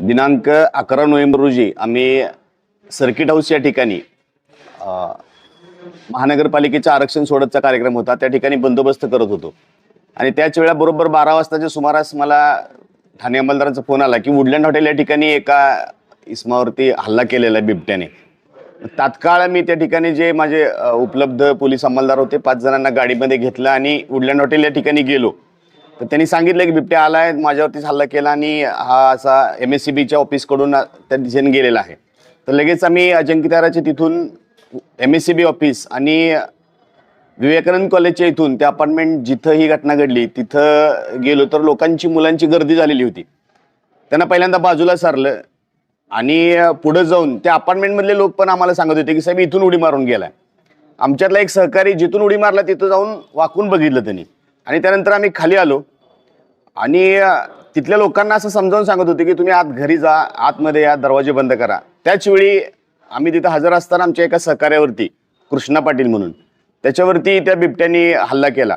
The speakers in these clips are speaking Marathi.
दिनांक अकरा नोव्हेंबर रोजी आम्ही सर्किट हाऊस या ठिकाणी अ, महानगरपालिकेचा आरक्षण सोडतचा कार्यक्रम होता. त्या ठिकाणी बंदोबस्त करत होतो. आणि त्याच वेळा बरोबर बारा वाजताच्या सुमारास मला ठाणे अंमलदारांचा फोन आला की वुडलँड हॉटेल या ठिकाणी एका इस्मावरती हल्ला केलेला आहे बिबट्याने. तात्काळ मी त्या ठिकाणी जे माझे उपलब्ध पोलीस अंमलदार होते पाच जणांना गाडीमध्ये घेतलं आणि वुडलँड हॉटेल या ठिकाणी गेलो. तर त्यांनी सांगितलं की बिबट्या आलाय माझ्यावरतीच हल्ला केला आणि हा असा एम एस सी बीच्या ऑफिसकडून त्या दिशेने गेलेला आहे. तर लगेच आम्ही अजिंक्यताराचे तिथून M S C B office आणि विवेकानंद कॉलेजच्या इथून त्या अपार्टमेंट जिथं ही घटना घडली तिथं गेलो तर लोकांची मुलांची गर्दी झालेली होती. त्यांना पहिल्यांदा बाजूला सारलं आणि पुढं जाऊन त्या अपार्टमेंटमधले लोक पण आम्हाला सांगत होते की साहेब इथून उडी मारून गेलाय. आमच्यातला एक सहकारी जिथून उडी मारला तिथं जाऊन वाकून बघितलं त्यांनी. आणि त्यानंतर आम्ही खाली आलो. आणि तिथल्या लोकांना असं समजावून सांगत होते की तुम्ही आत घरी जा आतमध्ये या दरवाजे बंद करा. त्याचवेळी आम्ही तिथं हजर असताना आमच्या एका सहकार्यावरती कृष्णा पाटील म्हणून त्याच्यावरती त्या बिबट्यानी हल्ला केला.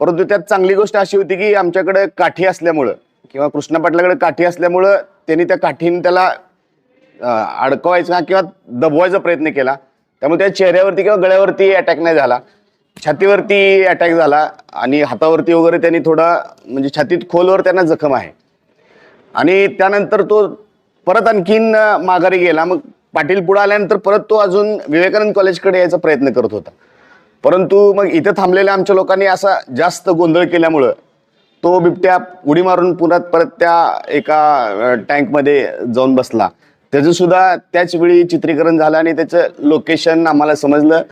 परंतु त्यात चांगली गोष्ट अशी होती की आमच्याकडे काठी असल्यामुळं किंवा कृष्णा पाटलाकडे काठी असल्यामुळं त्यांनी त्या काठीने त्याला अडकवायचा किंवा दबवायचा प्रयत्न केला. त्यामुळे त्या चेहऱ्यावरती किंवा गळ्यावरती अटॅक नाही झाला. छातीवरती अटॅक झाला आणि हातावरती वगैरे त्यांनी थोडा म्हणजे छातीत खोलवर त्यांना जखम आहे. आणि त्यानंतर तो परत आणखीन माघारी गेला. मग पाटील पुढे आल्यानंतर परत तो अजून विवेकानंद कॉलेजकडे यायचा प्रयत्न करत होता. परंतु मग इथं थांबलेल्या आमच्या लोकांनी असा जास्त गोंधळ केल्यामुळं तो बिबट्या उडी मारून पुन्हा परत त्या एका टँकमध्ये जाऊन बसला. त्याचं सुद्धा त्याच वेळी चित्रीकरण झालं आणि त्याचं लोकेशन आम्हाला समजलं.